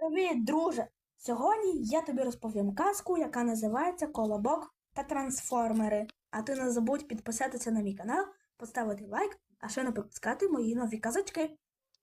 Привіт, друже! Сьогодні я тобі розповім казку, яка називається Колобок та трансформери. А ти не забудь підписатися на мій канал, поставити лайк, а ще не пропускати мої нові казочки.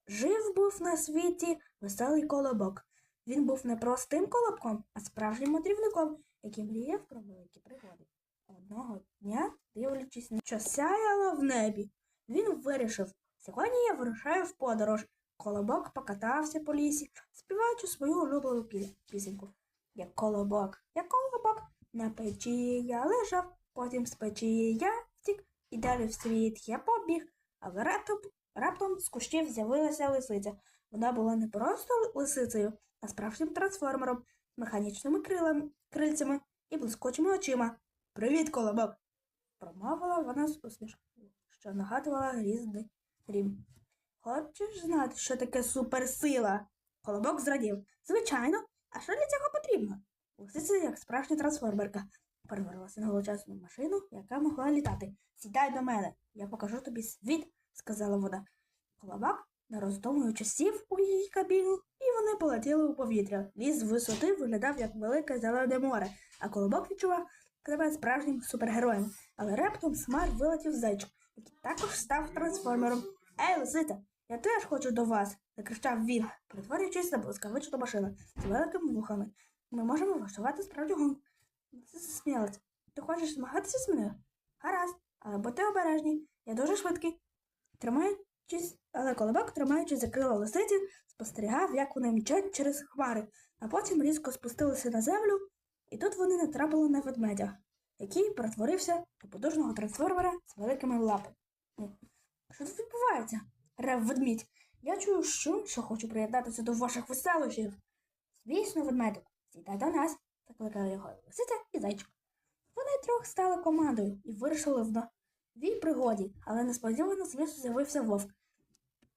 Жив був на світі веселий колобок. Він був не простим колобком, а справжнім мандрівником, який мріяв про великі пригоди. Одного дня, дивлячись на що сяяло в небі, він вирішив: сьогодні я вирушаю в подорож. Колобок покатався по лісі, співаючи свою улюблену пісеньку. Як колобок, як колобок, на печі я лежав, потім з печі я втік, і далі в світ я побіг, але раптом, раптом з кущів з'явилася лисиця. Вона була не просто лисицею, а справжнім трансформером механічними крилами, крильцями і блискучими очима. Привіт, колобок! промовила вона з усмішкою, що нагадувала різний рім. Хочеш знати, що таке суперсила? Колобок зрадів. Звичайно, а що для цього потрібно? Лисиця, як справжня трансформерка, перетворилася на величезну машину, яка могла літати. Сідай до мене, я покажу тобі світ, сказала вона. Колобок, не роздумуючи, сів у її кабіну, і вони полетіли у повітря. Ліс з висоти виглядав як велике зелене море, а колобок відчував себе справжнім супергероєм. Але раптом смар вилетів зайчик, який також став трансформером. Ей, лисита, я теж хочу до вас, закричав він, перетворюючись на блискавичну машину з великими вухами. Ми можемо влаштувати справді гонку. Це засміялася. Ти хочеш змагатися з мною? Гаразд, але будьте обережні, я дуже швидкий. Тримаючись, але колобок, тримаючись за крила лисиці, спостерігав, як вони мчать через хмари, а потім різко спустилися на землю, і тут вони натрапили на ведмедя, який перетворився на потужного трансформера з великими лапами. Що тут відбувається? Рев ведмідь. Я чую шум, що хочу приєднатися до ваших веселощів. Звісно, ведмедик, сідай до нас, закликали його лисиця і зайчик. Вони трьох стали командою і вирішили в новій пригоді, але несподівано з з'явився вовк.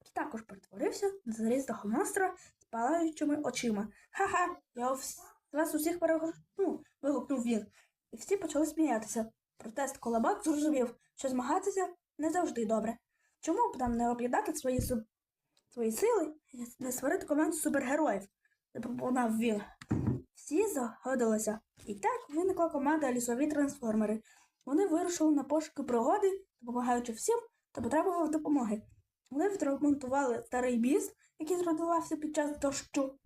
І також перетворився на залізного монстра з палаючими очима. Ха-ха, я вас усіх перегорну, вигукнув він. І всі почали сміятися. Протест колобак зрозумів, що змагатися не завжди добре. Чому б нам не об'єднати свої, су- свої сили і не створити команду супергероїв? запропонував він. Всі загодилися. І так виникла команда лісові трансформери. Вони вирушили на пошуки пригоди, допомагаючи всім, хто потребував допомоги. Вони відремонтували старий біс, який зруйнувався під час дощу,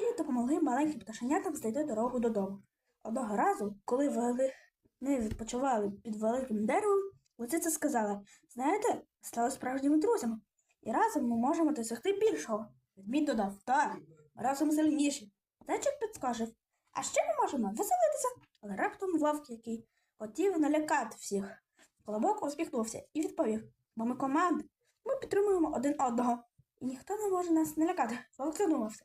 і допомогли маленьким пташенятам знайти дорогу додому. Одного разу, коли вони відпочивали під великим деревом, Лисиця сказала: Знаєте, стали справжніми друзями, і разом ми можемо досягти більшого. Ведмідь додав, так, разом сильніші. Зайчик підскажив, а ще ми можемо веселитися. Але раптом вовк, який хотів налякати всіх. Колобок усміхнувся і відповів: бо ми команда, ми підтримуємо один одного, і ніхто не може нас налякати. Вовк задумався.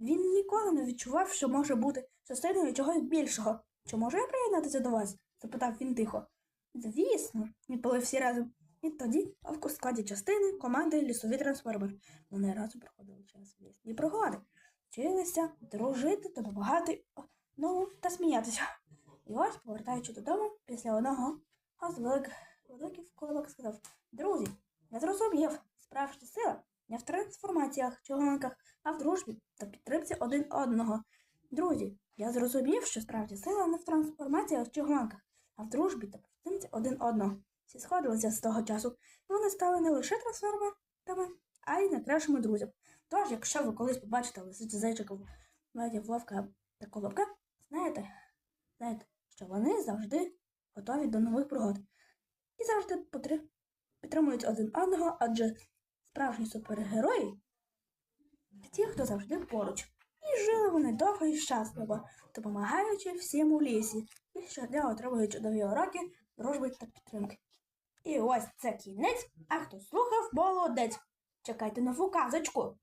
Він ніколи не відчував, що може бути частиною чогось більшого. Чи можу я приєднатися до вас? запитав він тихо. Звісно, відповіли всі разом. І тоді у складі частини команди лісові трансформери. Вони разом проходили через лісні пригоди, вчилися дружити, допомагати ну та сміятися. І ось, повертаючи додому, після одного з великих великих колобок сказав: Друзі, я зрозумів, справжня сила не в трансформаціях чи гонках, а в дружбі та підтримці один одного. Друзі, я зрозумів, що справді сила не в трансформаціях чи гонках, а в дружбі та підтримці один одного. Всі сходилися з того часу, вони стали не лише трансформаторами, а й найкращими друзями. Тож, якщо ви колись побачите лисицю зайчика, медіа вовка та колобка, знаєте, знаєте, що вони завжди готові до нових пригод і завжди підтримують один одного, адже справжні супергерої ті, хто завжди поруч. І жили вони довго і щасливо, допомагаючи всім у лісі, і щодня отримують чудові уроки, дружби та підтримки. І ось це кінець, а хто слухав, молодець. Чекайте нову казочку.